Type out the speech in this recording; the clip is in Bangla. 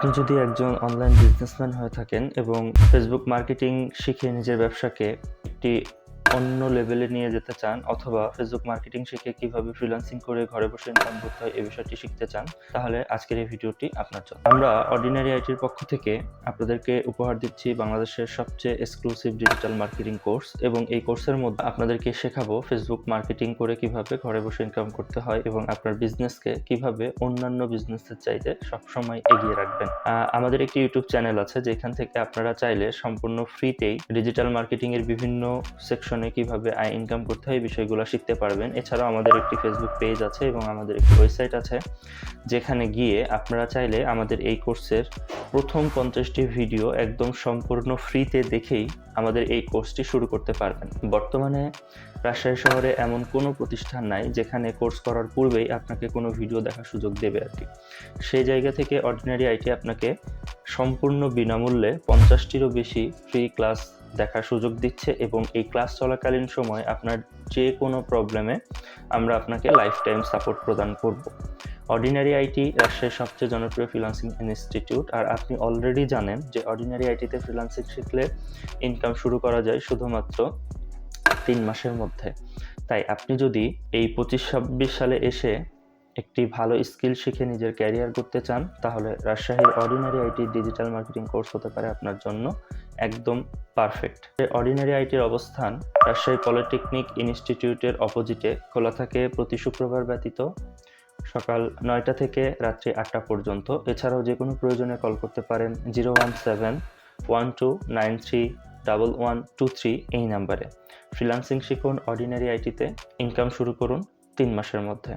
আপনি যদি একজন অনলাইন বিজনেসম্যান হয়ে থাকেন এবং ফেসবুক মার্কেটিং শিখে নিজের ব্যবসাকে একটি অন্য লেভেলে নিয়ে যেতে চান অথবা ফেসবুক মার্কেটিং শিখে কীভাবে ফ্রিল্যান্সিং করে ঘরে বসে ইনকাম করতে হয় এই বিষয়টি শিখতে চান, তাহলে আজকের এই ভিডিওটি আপনার জন্য। আমরা অর্ডিনারি আইটির পক্ষ থেকে আপনাদেরকে উপহার দিচ্ছি বাংলাদেশের সবচেয়ে এক্সক্লুসিভ ডিজিটাল মার্কেটিং কোর্স এবং এই কোর্সের মধ্যে আপনাদেরকে শেখাবো ফেসবুক মার্কেটিং করে কীভাবে ঘরে বসে ইনকাম করতে হয় এবং আপনার বিজনেসকে কীভাবে অন্যান্য বিজনেসের চাইতে সবসময় এগিয়ে রাখবেন। আমাদের একটি ইউটিউব চ্যানেল আছে যেখান থেকে আপনারা চাইলে সম্পূর্ণ ফ্রিতেই ডিজিটাল মার্কেটিং এর বিভিন্ন সেকশনে কীভাবে আয় ইনকাম করতে হয় এই বিষয়গুলো শিখতে পারবেন। এছাড়াও আমাদের একটি ফেসবুক পেজ আছে এবং আমাদের একটি ওয়েবসাইট আছে, যেখানে গিয়ে আপনারা চাইলে আমাদের এই কোর্সের প্রথম পঞ্চাশটি ভিডিও একদম সম্পূর্ণ ফ্রিতে দেখেই আমাদের এই কোর্সটি শুরু করতে পারবেন। বর্তমানে রাজশাহী শহরে এমন কোনো প্রতিষ্ঠান নাই যেখানে কোর্স করার পূর্বেই আপনাকে কোনো ভিডিও দেখার সুযোগ দেবে আর কি। সেই জায়গা থেকে অর্ডিনারি আইটি আপনাকে সম্পূর্ণ বিনামূল্যে পঞ্চাশটিরও বেশি ফ্রি ক্লাস দেখার সুযোগ দিচ্ছে এবং এই ক্লাস চলাকালীন সময় আপনার যে কোনো প্রবলেমে আমরা আপনাকে লাইফ টাইম সাপোর্ট প্রদান করব। অর্ডিনারি আইটি রাজশাহীর সবচেয়ে জনপ্রিয় ফ্রিলান্সিং ইনস্টিটিউট আর আপনি অলরেডি জানেন যে অর্ডিনারি আইটিতে ফ্রিলান্সিং শিখলে ইনকাম শুরু করা যায় শুধুমাত্র তিন মাসের মধ্যে। তাই আপনি যদি এই পঁচিশ ছাব্বিশ সালে এসে একটি ভালো স্কিল শিখে নিজের ক্যারিয়ার করতে চান, তাহলে রাজশাহীর ordinary IT digital marketing course হতে পারে আপনার জন্য একদম পারফেক্ট অর্ডিনারি আইটির অবস্থান রাজশাহী পলিটেকনিক ইনস্টিটিউটের অপোজিটে খোলা থাকে প্রতি শুক্রবার ব্যতীত সকাল নয়টা থেকে রাত্রি আটটা পর্যন্ত। এছাড়াও যে কোনো প্রয়োজনে কল করতে পারেন zero one seven one two nine three double one two three এই নাম্বারে ফ্রিলান্সিং শিখুন অর্ডিনারি আইটিতে ইনকাম শুরু করুন তিন মাসের মধ্যে।